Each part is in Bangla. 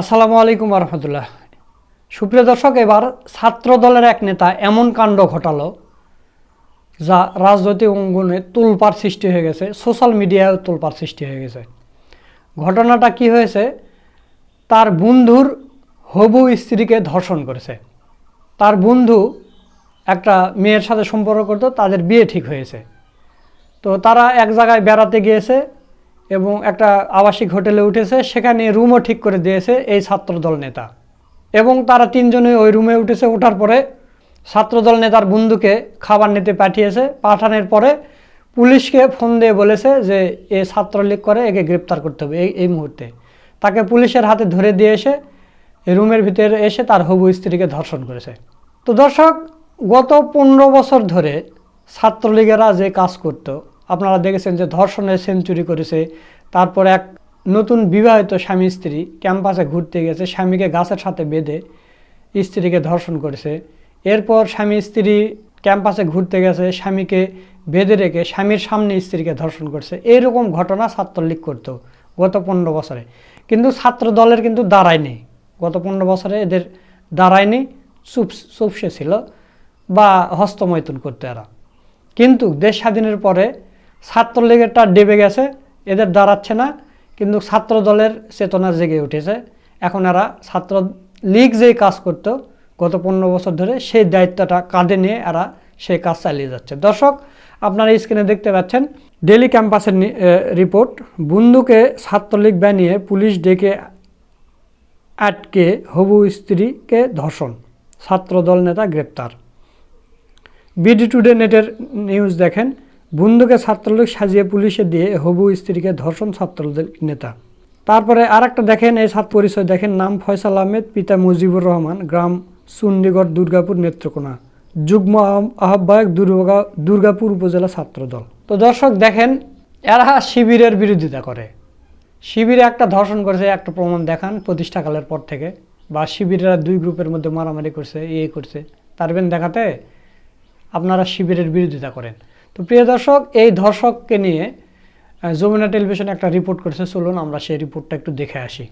আসসালামু আলাইকুম রহমতুল্লাহ। সুপ্রিয় দর্শক, এবার ছাত্র দলের এক নেতা এমন কাণ্ড ঘটালো যা রাজনৈতিক অঙ্গনে তুলপার সৃষ্টি হয়ে গেছে, সোশ্যাল মিডিয়ায় তুলপার সৃষ্টি হয়ে গেছে। ঘটনাটা কি হয়েছে? তার বন্ধুর হবু স্ত্রীকে ধর্ষণ করেছে। তার বন্ধু একটা মেয়ের সাথে সম্পর্ক করতো, তাদের বিয়ে ঠিক হয়েছে। তো তারা এক জায়গায় বেড়াতে গিয়েছে এবং একটা আবাসিক হোটেলে উঠেছে, সেখানে রুমও ঠিক করে দিয়েছে এই ছাত্রদল নেতা। এবং তারা তিনজনে ওই রুমে উঠেছে, ওঠার পরে ছাত্রদল নেতার বন্ধুকে খাবার নিতে পাঠিয়েছে। পাঠানোর পরে পুলিশকে ফোন দিয়ে বলেছে যে, এ ছাত্রলীগ করে, একে গ্রেপ্তার করতে হবে এই এই মুহূর্তে। তাকে পুলিশের হাতে ধরে দিয়ে এসে রুমের ভিতরে এসে তার হবু স্ত্রীকে ধর্ষণ করেছে। তো দর্শক, গত পনেরো বছর ধরে ছাত্রলীগেরা যে কাজ করত আপনারা দেখেছেন যে ধর্ষণের সেঞ্চুরি করেছে। তারপর এক নতুন বিবাহিত স্বামী স্ত্রী ক্যাম্পাসে ঘুরতে গেছে, স্বামীকে গাছের সাথে বেঁধে স্ত্রীকে ধর্ষণ করেছে। এরপর স্বামী স্ত্রী ক্যাম্পাসে ঘুরতে গেছে, স্বামীকে বেঁধে রেখে স্বামীর সামনে স্ত্রীকে ধর্ষণ করছে। এইরকম ঘটনা ছাত্রলীগ করতো গত পনেরো বছরে। কিন্তু ছাত্র দলের কিন্তু দাঁড়ায়নি গত পনেরো বছরে এদের দাঁড়ায়নি চুপ, চুপসে ছিল বা হস্তমৈথুন করতো এরা। কিন্তু দেশ স্বাধীনের পরে ছাত্রলীগেরটা ডেবে গেছে, এদের দাঁড়াচ্ছে না, কিন্তু ছাত্র দলের চেতনা জেগে উঠেছে। এখন এরা ছাত্র লীগ যেই কাজ করতো, গত পনেরো বছর ধরে সেই দায়িত্বটা কাঁধে নিয়ে এরা সেই কাজ চালিয়ে যাচ্ছে। দর্শক, আপনারা স্ক্রিনে দেখতে পাচ্ছেন ডেলি ক্যাম্পাসের রিপোর্ট বন্ধুকে ছাত্রলীগ বানিয়ে পুলিশ ডেকে আটকে হবু স্ত্রীকে ধর্ষণ, ছাত্রদল নেতা গ্রেপ্তার। বিডি টুডে নেটের নিউজ দেখেন বন্দুকে ছাত্রলীগ সাজিয়ে পুলিশে দিয়ে হবু স্ত্রীকে ধর্ষণ ছাত্রদল নেতা। তারপরে আরেকটা দেখেন, এই ছাত্র পরিচয় দেখেন, নাম ফয়সাল আহমেদ, পিতা মুজিবুর রহমান, গ্রাম চণ্ডীগড় দুর্গাপুর নেত্রকোনা। যুগ্ম আহ- আহ্বায়ক দুর্গা দুর্গাপুর উপজেলা ছাত্রদল। তো দর্শক দেখেন, এরা শিবিরের বিরোধিতা করে। শিবিরে একটা ধর্ষণ করেছে, একটা প্রমাণ দেখান প্রতিষ্ঠাকালের পর থেকে। বা শিবিরেরা দুই গ্রুপের মধ্যে মারামারি করছে ইয়ে করছে। তারবেন দেখাতে? আপনারা শিবিরের বিরোধিতা করেন। তো প্রিয় দর্শক, এই ধর্ষককে নিয়ে যমুনা টেলিভিশন একটা রিপোর্ট করেছে। চলুন আমরা সেই রিপোর্টটা একটু দেখে আসি।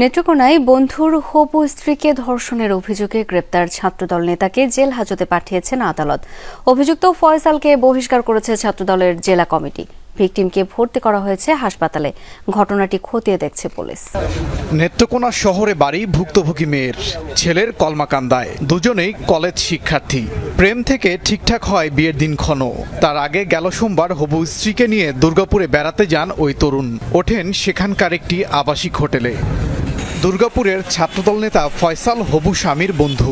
নেত্রকোনায় বন্ধুর হবু স্ত্রীকে ধর্ষণের অভিযোগে গ্রেপ্তার ছাত্রদল নেতাকে জেল হাজতে পাঠিয়েছেন আদালত। অভিযুক্ত ফয়সালকে বহিষ্কার করেছে ছাত্রদলের জেলা কমিটি। ভিকটিমকে ভর্তি করা হয়েছে হাসপাতালে। ঘটনাটি খতিয়ে দেখছে পুলিশ। নেত্রকোনা শহরে বাড়ি ভুক্তভোগী মেয়ের ছেলের কলমাকান্দায়। দুজনেই কলেজ শিক্ষার্থী। প্রেম থেকে ঠিকঠাক হয় বিয়ের দিন ক্ষণ তার আগে গেল সোমবার হবু স্ত্রীকে নিয়ে দুর্গাপুরে বেড়াতে যান ওই তরুণ। ওঠেন সেখানকার একটি আবাসিক হোটেলে। দুর্গাপুরের ছাত্রদল নেতা ফয়সাল হবু স্বামীর বন্ধু।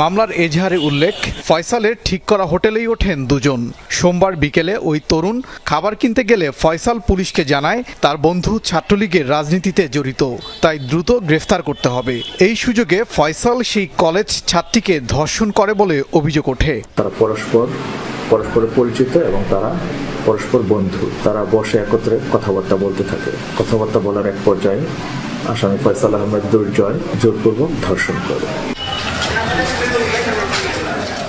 মামলার এজাহারে উল্লেখ ফয়সালের ঠিক করা হোটেলেই ওঠেন দুজন। সোমবার বিকেলে ওই তরুণ খাবার কিনতে গেলে ফয়সাল পুলিশকে জানায়, তার বন্ধু ছাত্রলীগের রাজনীতিতে জড়িত, তাই দ্রুত গ্রেফতার করতে হবে। এই সুযোগে ফয়সাল সেই কলেজ ছাত্রীকে ধর্ষণ করে বলে অভিযোগ ওঠে। তারা পরস্পর পরস্পরের পরিচিত এবং তারা পরস্পর বন্ধু। তারা বসে একত্রে কথাবার্তা বলতে থাকে। কথাবার্তা বলার এক পর্যায়ে আসামি ফয়সাল আহমেদ দুর্জয় জোরপূর্বক ধর্ষণ করে।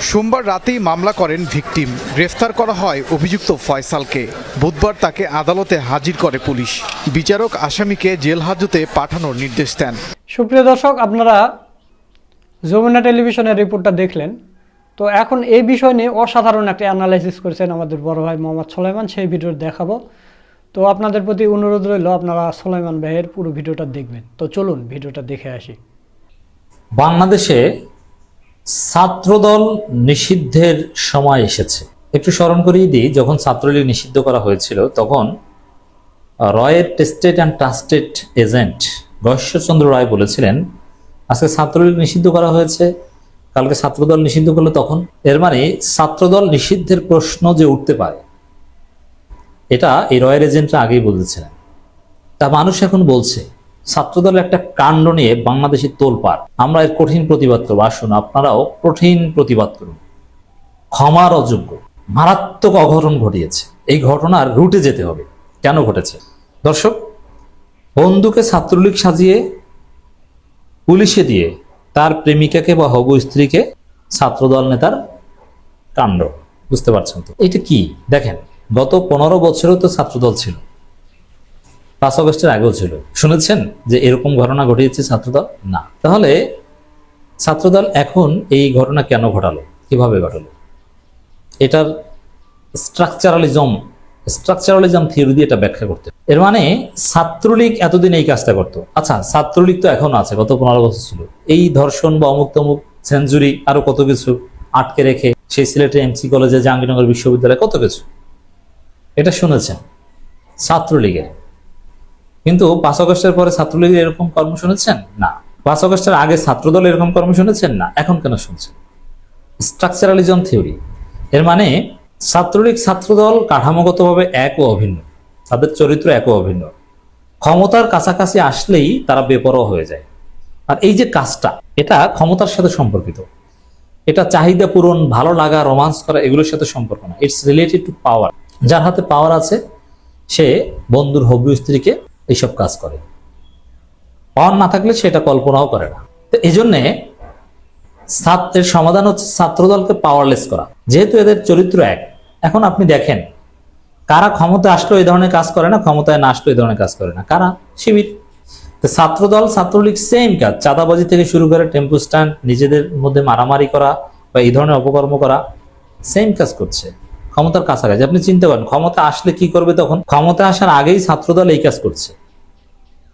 সোমবার রাতেই মামলা করেন ভিকটিম। গ্রেফতার করা হয় অভিযুক্ত ফয়সালকে। বুধবার তাকে আদালতে হাজির করে পুলিশ। বিচারক আসামিকে জেল হাজতে পাঠানোর নির্দেশ দেন। সুপ্রিয় দর্শক আপনারা যমুনা টেলিভিশনের রিপোর্টটা দেখলেন। তো এখন এই বিষয় নিয়ে অসাধারণ একটা অ্যানালাইসিস করেছেন আমাদের বড় ভাই মোহাম্মদ সোলাইমান। সেই ভিডিও দেখাবো। তো আপনাদের প্রতি অনুরোধ রইল আপনারা সোলাইমান ভাইয়ের পুরো ভিডিওটা দেখবেন। তো চলুন ভিডিওটা দেখে আসি। বাংলাদেশে ছাত্রদল নিষিদ্ধের সময় এসেছে। একটু স্মরণ করিয়ে দিই, যখন ছাত্রলীগ নিষিদ্ধ করা হয়েছিল, তখন রয়ের tested and trusted agent Rahasyachandra Roy বলেছিলেন, আজকে ছাত্রলীগ নিষিদ্ধ করা হয়েছে, কালকে ছাত্রদল নিষিদ্ধ করলে তখন। এর মানে ছাত্রদল নিষিদ্ধের প্রশ্ন যে উঠতে পারে এটা এই রয়্যাল এজেন্টরা আগেই বলেছিলেন। তা মানুষ এখন বলছে, ছাত্রদলের একটা কাণ্ড নিয়ে বাংলাদেশে তোলপাড়। আমরা এর কঠিন প্রতিবাদ করব। আসুন, আপনারাও কঠিন প্রতিবাদ করুন। ক্ষমার অযোগ্য, মারাত্মক অঘটন ঘটিয়েছে। এই ঘটনার রুটে যেতে হবে। কেন ঘটেছে? দর্শক বন্ধুকে ছাত্রলীগ সাজিয়ে পুলিশে দিয়ে তার প্রেমিকাকে বা হবু স্ত্রীকে ছাত্রদল নেতার কাণ্ড। বুঝতে পারছেন তো? এটা কি? দেখেন গত পনেরো বছরেও তো ছাত্রদল ছিল। পাঁচ অগস্টের আগেও ছিল। শুনেছেন যে এরকম ঘটনা ঘটিয়েছে ছাত্রদল? না। তাহলে ছাত্রদল এখন এই ঘটনা কেন ঘটালো? কীভাবে ঘটালো? এটার স্ট্রাকচারালিজম স্ট্রাকচারালিজম থিওরি দিয়ে এটা ব্যাখ্যা করতে এর মানে ছাত্রলীগ এতদিন এই কাজটা করতো। আচ্ছা ছাত্রলীগ তো এখনও আছে, গত পনেরো বছর ছিল। এই ধর্ষণ বা অমুক তমুক সেঞ্চুরি, আরও কত কিছু আটকে রেখে সেই সিলেটের এমসি কলেজে জাহাঙ্গীরনগর বিশ্ববিদ্যালয়ে কত কিছু এটা শুনেছেন, ছাত্রলীগের। কিন্তু পাঁচ অগস্টের পরে ছাত্রলীগের এরকম কর্ম শুনেছেন? না। পাঁচ অগস্টের আগে ছাত্রদল এরকম কর্ম শুনেছেন? না। এখন কেন শুনছেন? স্ট্রাকচারালিজম থিওরি এর মানে ছাত্রলীগ, ছাত্রদল কাঠামোগতভাবে এক ও অভিন্ন। তাদের চরিত্র এক ও অভিন্ন। ক্ষমতার কাছাকাছি আসলেই তারা বেপরোয়া হয়ে যায়। আর এই যে কাজটা, এটা ক্ষমতার সাথে সম্পর্কিত। এটা চাহিদা পূরণ, ভালো লাগা, রোমান্স করা, এগুলোর সাথে সম্পর্ক না। ইটস রিলেটেড টু পাওয়ার যার হাতে পাওয়ার আছে, সে বন্ধুর হবু স্ত্রীকে এইসব কাজ করে। পাওয়ার না থাকলে সেটা কল্পনাও করে না। তো এই জন্যে ছাত্রের সমাধান হচ্ছে ছাত্রদলকে পাওয়ারলেস করা। যেহেতু এদের চরিত্র এক, এখন আপনি দেখেন, কারা ক্ষমতা আসলেও এই ধরনের কাজ করে না, ক্ষমতায় না আসলেও এই ধরনের কাজ করে না। কারা? শিবির। তো ছাত্রদল, ছাত্রলীগ সেম কাজ। চাঁদাবাজি থেকে শুরু করে টেম্পো স্ট্যান্ড, নিজেদের মধ্যে মারামারি করা বা এই ধরনের অপকর্ম করা সেম কাজ করছে। ক্ষমতার কাছাকাছি। আপনি চিন্তা করেন, ক্ষমতা আসলে কি করবে তখন? ক্ষমতা আসার আগেই ছাত্রদল এই কাজ করছে।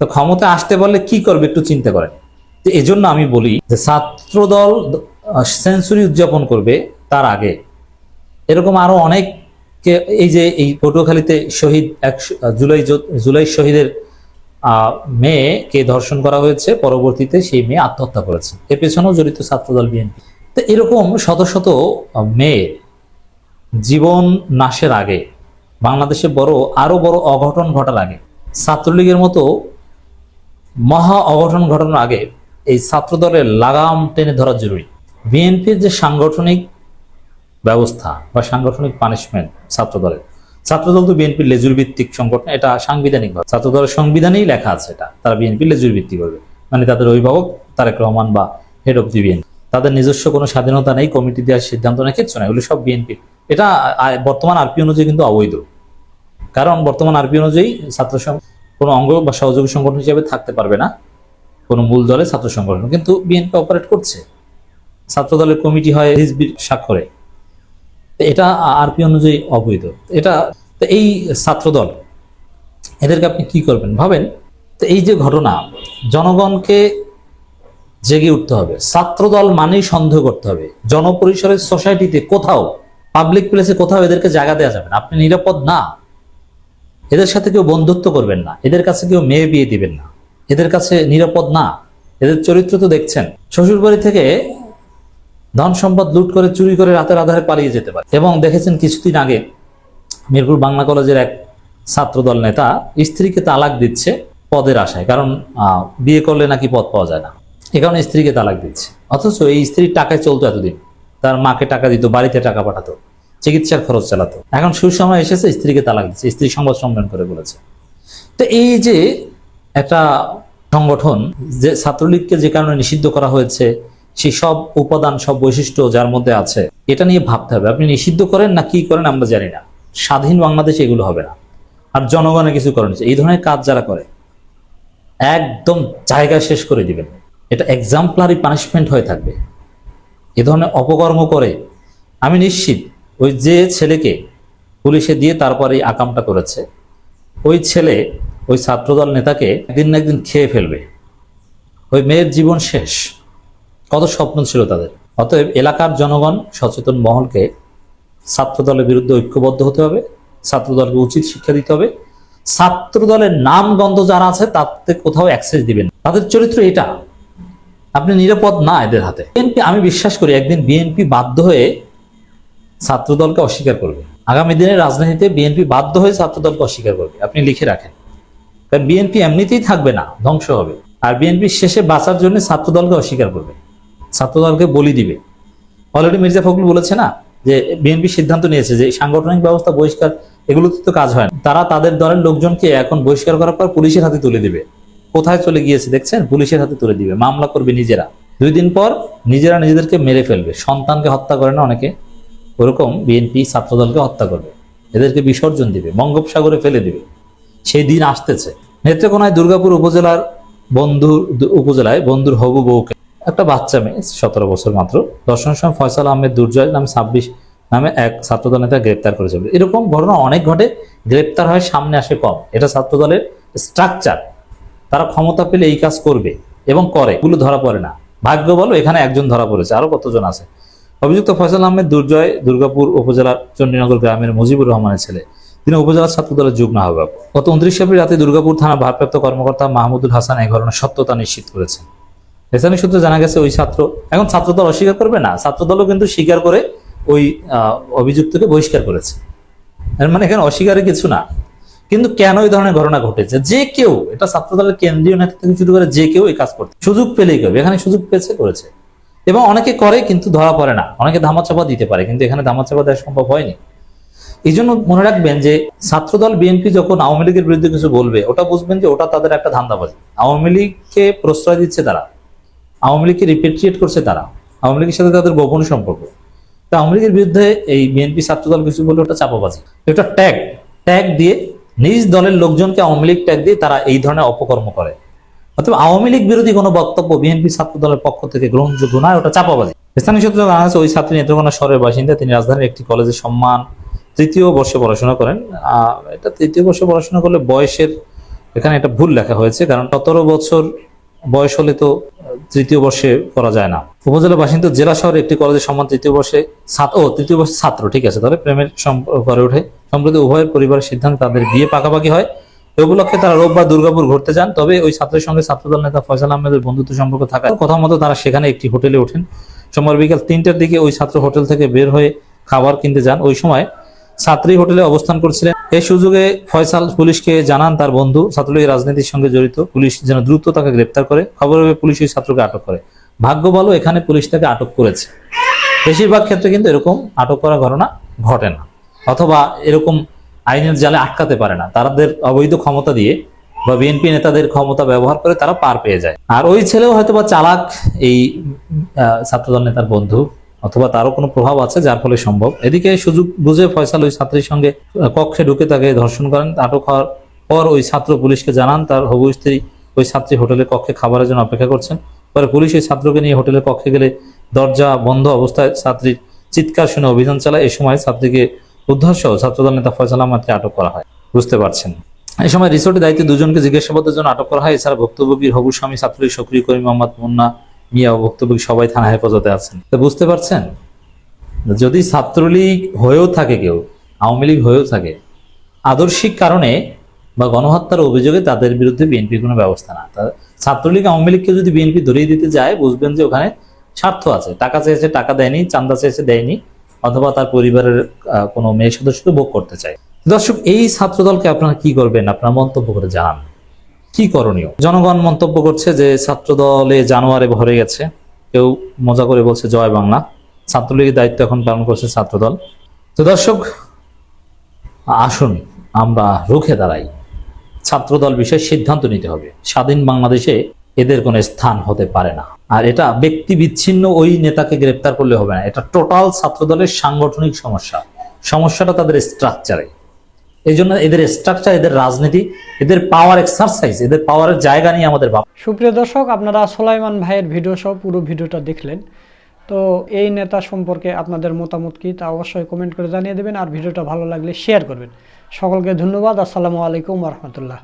তো ক্ষমতা আসতে পারলে কি করবে একটু চিন্তা করেন। তো জন্য আমি বলি যে ছাত্রদল সেঞ্চুরি উদযাপন করবে তার আগে। এরকম আরও অনেককে এই যে এই পটুয়াখালীতে শহীদ এক জুলাই জুলাই শহীদের মেয়েকে ধর্ষণ করা হয়েছে। পরবর্তীতে সেই মেয়ে আত্মহত্যা করেছে। এর পেছনেও জড়িত ছাত্রদল বিএনপি। তো এরকম শত শত মেয়ে জীবন নাশের আগে, বাংলাদেশে বড়, আরও বড় অঘটন ঘটার আগে, ছাত্রলীগের মতো মহা অঘটন ঘটানোর আগে এই ছাত্রদলের লাগাম টেনে ধরা জরুরি। বিএনপির যে সাংগঠনিক ব্যবস্থা বা সাংগঠনিক পানিশমেন্ট ছাত্রদলের, ছাত্রদল তো বিএনপির লেজুর ভিত্তিক সংগঠন, এটা সাংবিধানিক ছাত্রদলের সংবিধানেই লেখা আছে এটা, তারা বিএনপি লেজুর ভিত্তি করবে। মানে তাদের অভিভাবক তারেক রহমান বা হেড অফ দি বিএনপি তাদের নিজস্ব কোনো স্বাধীনতা নেই, কমিটি দেওয়ার সিদ্ধান্ত নেই, কিচ্ছু না এগুলো সব বিএনপি এটা বর্তমান আরপি অনুযায়ী কিন্তু অবৈধ। কারণ বর্তমান আরপি অনুযায়ী ছাত্র কোনো অঙ্গ বা সহযোগী সংগঠন হিসেবে থাকতে পারবে না। কোনো মূল দলে ছাত্র সংগঠন, কিন্তু বিএনপি অপারেট করছে। ছাত্র দলের কমিটি হয় হিজবির স্বাক্ষরে। এটা আরপি অনুযায়ী অবৈধ। এটা এই ছাত্রদল এদেরকে আপনি কি করবেন ভাবেন? তো এই যে ঘটনা, জনগণকে জেগে উঠতে হবে। ছাত্রদল মানেই সন্দেহ করতে হবে। জনপরিসরের সোসাইটিতে কোথাও পাবলিক প্লেসে কোথাও এদেরকে জায়গা দেওয়া যাবে না। আপনি নিরাপদ না। এদের সাথে কেউ বন্ধুত্ব করবেন না। এদের কাছে কেউ মেয়ে বিয়ে দিবেন না। এদের কাছে নিরাপদ না। এদের চরিত্র তো দেখছেন। শ্বশুরবাড়ি থেকে ধন সম্পদ লুট করে, চুরি করে রাতের আধারে পালিয়ে যেতে পারে। এবং দেখেছেন কিছুদিন আগে মিরপুর বাংলা কলেজের এক ছাত্রদল নেতা স্ত্রীকে তালাক দিচ্ছে পদের আশায়। কারণ বিয়ে করলে নাকি পদ পাওয়া যায় না। এ কারণে স্ত্রীকে তালাক দিচ্ছে। অথচ এই স্ত্রীর টাকায় চলতো এতদিন। তার মাকে টাকা দিত, বাড়িতে টাকা পাঠাতো, চিকিৎসার খরচ চালাতো। এখন সুসময় এসেছে, স্ত্রীকে তালাক দিচ্ছে, স্ত্রী সংবাদ সম্মেলন করে বলেছে। তো এই যে একটা সংগঠন, যে ছাত্রলীগকে যে কারণে নিষিদ্ধ করা হয়েছে, সেই সব উপাদান, সব বৈশিষ্ট্য যার মধ্যে আছে, এটা নিয়ে ভাবতে হবে। আপনি নিষিদ্ধ করেন না কি করেন আমরা জানি না। স্বাধীন বাংলাদেশে এগুলো হবে না। আর জনগণে কিছু করেন এই ধরনের কাজ যারা করে, একদম জায়গা শেষ করে দিবেন। এটা এক্সাম্পলারি পানিশমেন্ট হয়ে থাকবে। এ ধরনের অপকর্ম করে, আমি নিশ্চিত ওই যে ছেলেকে পুলিশে দিয়ে তারপরে এই আকামটা করেছে, ওই ছেলে ওই ছাত্রদল নেতাকে একদিন না একদিন খেয়ে ফেলবে। ওই মেয়ের জীবন শেষ। কত স্বপ্ন ছিল তাদের। অতএব এলাকার জনগণ সচেতন মহলকে ছাত্রদলের বিরুদ্ধে ঐক্যবদ্ধ হতে হবে, ছাত্রদলকে উচিত শিক্ষা দিতে হবে। ছাত্রদলের নাম গন্ধ যারা আছে তাতে কোথাও অ্যাক্সেস দিবেন। তাদের চরিত্র এটা। আপনি নিরাপদ না এদের হাতে। বিএনপি আমি বিশ্বাস করি একদিন বিএনপি বাধ্য হয়ে ছাত্রদলকে অস্বীকার করবে। আগামী দিনের রাজনীতিতে বিএনপি বাধ্য হয়ে ছাত্রদলকে অস্বীকার করবে। আপনি লিখে রাখেন। কারণ বিএনপি এমনিতেই থাকবে না, ধ্বংস হবে। আর বিএনপি শেষে বাঁচার জন্য ছাত্রদলকে অস্বীকার করবে। ছাত্রদলকে বলি দিবে। অলরেডি মির্জা ফখরুল বলেছে না যে বিএনপি সিদ্ধান্ত নিয়েছে যে সাংগঠনিক ব্যবস্থা, বহিষ্কার, এগুলোতে তো কাজ হয় না। তারা তাদের দলের লোকজনকে এখন বহিষ্কার করার পর পুলিশের হাতে তুলে দিবে। কোথায় চলে গিয়েছে দেখছেন? পুলিশের হাতে তুলে দিবে, মামলা করবে নিজেরা। দুই দিন পর নিজেরা নিজেদেরকে মেরে ফেলবে। সন্তানকে হত্যা করে না অনেকে। ওরকম বিএনপি ছাত্রদলকে হত্যা করবে। এদেরকে বিসর্জন দিবে, বঙ্গোপসাগরে ফেলে দিবে। সেই দিন আসতেছে। নেত্রকোনায় দুর্গাপুর উপজেলার বন্ধুর উপজেলায় বন্ধুর হবু বউকে। একটা বাচ্চা মেয়ে, সতেরো বছর মাত্র। দর্শনের সময় ফয়সাল আহমেদ দুর্জয় নামে ছাব্বিশ নামে এক ছাত্রদল নেতা গ্রেপ্তার করেছে। এরকম ঘটনা অনেক ঘটে। গ্রেপ্তার হয় সামনে আসে কম। এটা ছাত্রদলের স্ট্রাকচার তারা ক্ষমতা পেলে এই কাজ করবে এবং করে এগুলো ধরা পড়ে না। ভাগ্য বলো, এখানে একজন ধরা পড়েছে, আরও কতজন আছে? অভিযুক্ত ফয়সাল আহমেদ দুর্জয়, দুর্গাপুর উপজেলার চণ্ডীনগর গ্রামের মুজিবুর রহমানের ছেলে। তিনি উপজেলা ছাত্র দলের যুগ্ম আহ্বায়ক। গত উনত্রিশ এপ্রিল রাতে দুর্গাপুর থানা ভারপ্রাপ্ত কর্মকর্তা মাহমুদুল হাসান এই ঘটনার সত্যতা নিশ্চিত করেছেন। স্থানীয় সূত্রে জানা গেছে, ওই ছাত্র, এখন ছাত্রদল অস্বীকার করবে না, ছাত্রদলও কিন্তু স্বীকার করে ওই অভিযুক্তকে বহিষ্কার করেছে। মানে এখানে অস্বীকারের কিছু না। কিন্তু কেন এই ধরনের ঘটনা ঘটেছে? যে কেউ, এটা ছাত্রদলের কেন্দ্রীয় নেতা থেকে শুরু করে যে কেউ এই কাজ করতে সুযোগ পেলেই করবে। এখানে সুযোগ পেয়েছে, করেছে। এবং অনেকে করে কিন্তু ধরা পড়ে না। অনেকে ধামাচাপা দিতে পারে, কিন্তু এখানে ধামাচাপা দেওয়া সম্ভব হয়নি। এই জন্য মনে রাখবেন যে, ছাত্রদল বিএনপি যখন আওয়ামী লীগের বিরুদ্ধে কিছু বলবে, ওটা বুঝবেন যে ওটা তাদের একটা ধান্দাবাজি। আওয়ামী লীগকে প্রশ্রয় দিচ্ছে তারা। আওয়ামী লীগকে রিপেট্রিয়েট করছে তারা। আওয়ামী লীগের সাথে তাদের গোপন সম্পর্ক। তা আওয়ামী লীগের বিরুদ্ধে এই বিএনপি ছাত্রদল কিছু বলে ওটা চাপাবাজি। এটা ট্যাগ ট্যাগ দিয়ে নিজ দলের লোকজনকে আওয়ামী লীগ ট্যাগ দিয়ে তারা এই ধরনের অপকর্ম করে। অথবা আওয়ামী লীগ বিরোধী কোনো বক্তব্য বিএনপি ছাত্র দলের পক্ষ থেকে গ্রহণযোগ্য নয়, ওটা চাপাবাজি। স্থানীয় সূত্রে জানা আছে ওই ছাত্রী নেত্রকোনা শহরের বাসিন্দা, তিনি রাজধানীর একটি কলেজে সম্মান তৃতীয় বর্ষে পড়াশোনা করেন। এটা তৃতীয় বর্ষে পড়াশোনা করলে বয়সের এখানে একটা ভুল লেখা হয়েছে, কারণ সতেরো বছর বয়স হলে তো তৃতীয় বর্ষে করা যায় না। উপজেলা বাসিন্দা জেলা শহরে একটি কলেজের সম্মান তৃতীয় বর্ষে ও তৃতীয় বর্ষে ছাত্র, ঠিক আছে? তাহলে প্রেমের গড়ে ওঠে। সম্প্রতি উভয়ের পরিবারের সিদ্ধান্ত তাদের বিয়ে পাকাপাকি হয়। এ উপলক্ষে তারা রোববার দুর্গাপুর ঘুরতে যান। তবে ওই ছাত্রের সঙ্গে ছাত্রদল নেতা ফয়সাল আহমেদের বন্ধুত্ব সম্পর্ক থাকার কথা মতো তারা সেখানে একটি হোটেলে ওঠেন। সোমবার বিকাল তিনটার দিকে ওই ছাত্র হোটেল থেকে বের হয়ে খাবার কিনতে যান। ওই সময় ছাত্রী হোটেলে অবস্থান করছিলেন। এই সুযোগে ফয়সাল পুলিশকে জানান তার বন্ধু। ছাত্রলীগের রাজনীতির সঙ্গে জড়িত। পুলিশ যেন দ্রুত তাকে গ্রেপ্তার করে। খবর পুলিশ ওই ছাত্রকে আটক করে। ভাগ্য বলো এখানে পুলিশ তাকে আটক করেছে। বেশিরভাগ ক্ষেত্রে কিন্তু এরকম আটক করা ঘটনা ঘটে না। অথবা এরকম আইনের জালে আটকাতে পারে না। তাদের অবৈধ ক্ষমতা দিয়ে বা বিএনপি নেতাদের ক্ষমতা ব্যবহার করে তারা পার পেয়ে যায়। আর ওই ছেলেও হয়তো বা চালাক এই ছাত্রদল নেতার বন্ধু। অথবা তারও কোনো প্রভাব আছে, যার ফলে সম্ভব। এদিকে সুযোগ বুঝে ফয়সাল ওই ছাত্রীর সঙ্গে কক্ষে ঢুকে তাকে ধর্ষণ করেন। আটক হওয়ার পর ওই ছাত্র পুলিশকে জানান, তার হবু স্ত্রী ওই ছাত্রী হোটেলের কক্ষে খাবারের জন্য অপেক্ষা করছেন। পরে পুলিশ ওই ছাত্রকে নিয়ে হোটেলের কক্ষে গেলে দরজা বন্ধ অবস্থায় ছাত্রীর চিৎকার শুনে অভিযান চালায়। এই সময় ছাত্রীকে উদ্ধার সহ ছাত্রদল নেতা ফয়সাল আহমদকে আটক করা হয়। বুঝতে পারছেন। এই সময় রিসোর্টের দায়িত্বে দুজনকে জিজ্ঞাসাবাদের জন্য আটক করা হয়। এছাড়া ভুক্তভোগীর হবু স্বামী, ছাত্রলীগ সক্রিয় করিম মোহাম্মদ মুন্না মিয়া ভুক্তভোগী সবাই থানা হেফাজতে আছেন? তো বুঝতে পারছেন? যদি ছাত্রলীগ হয়েও থাকে কেউ, আওয়ামী লীগ হয়েও থাকে, আদর্শিক কারণে বা গণহত্যার অভিযোগে তাদের বিরুদ্ধে বিএনপি কোনো ব্যবস্থা না। ছাত্রলীগ, আওয়ামী লীগকে যদি বিএনপি ধরিয়ে দিতে যায়, বুঝবেন যে ওখানে স্বার্থ আছে। টাকা চেয়েছে, টাকা দেয়নি, চান্দা চেয়েছে, দেয়নি, অথবা তার পরিবারের কোনো মেয়ে সদস্যকে ভোগ করতে চায়। দর্শক, এই ছাত্রদলকে আপনারা কি করবেন? আপনারা মন্তব্য করে জানান। কি করণীয়? জনগণ মন্তব্য করছে যে ছাত্রদলে জানুয়ারে ভরে গেছে। কেউ মজা করে বলছে জয় বাংলা। ছাত্রলীগের দায়িত্ব এখন পালন করছে ছাত্রদল। তো দর্শক, আসুন আমরা রুখে দাঁড়াই। ছাত্রদল বিষয়ে সিদ্ধান্ত নিতে হবে। স্বাধীন বাংলাদেশে এদের কোনো স্থান হতে পারে না। আর এটা ব্যক্তি বিচ্ছিন্ন ওই নেতাকে গ্রেপ্তার করলে হবে না। এটা টোটাল ছাত্রদলের সাংগঠনিক সমস্যা। সমস্যাটা তাদের স্ট্রাকচারে এই জন্য এদের স্ট্রাকচার এদের রাজনীতি, এদের পাওয়ার এক্সারসাইজ এদের পাওয়ারের জায়গা নিয়ে আমাদের ভাব সুপ্রিয় দর্শক, আপনারা সোলাইমান ভাইয়ের ভিডিও সহ পুরো ভিডিওটা দেখলেন। তো এই নেতা সম্পর্কে আপনাদের মতামত কি তা অবশ্যই কমেন্ট করে জানিয়ে দেবেন। আর ভিডিওটা ভালো লাগলে শেয়ার করবেন। সকলকে ধন্যবাদ। আসসালামু আলাইকুম রহমতুল্লাহ।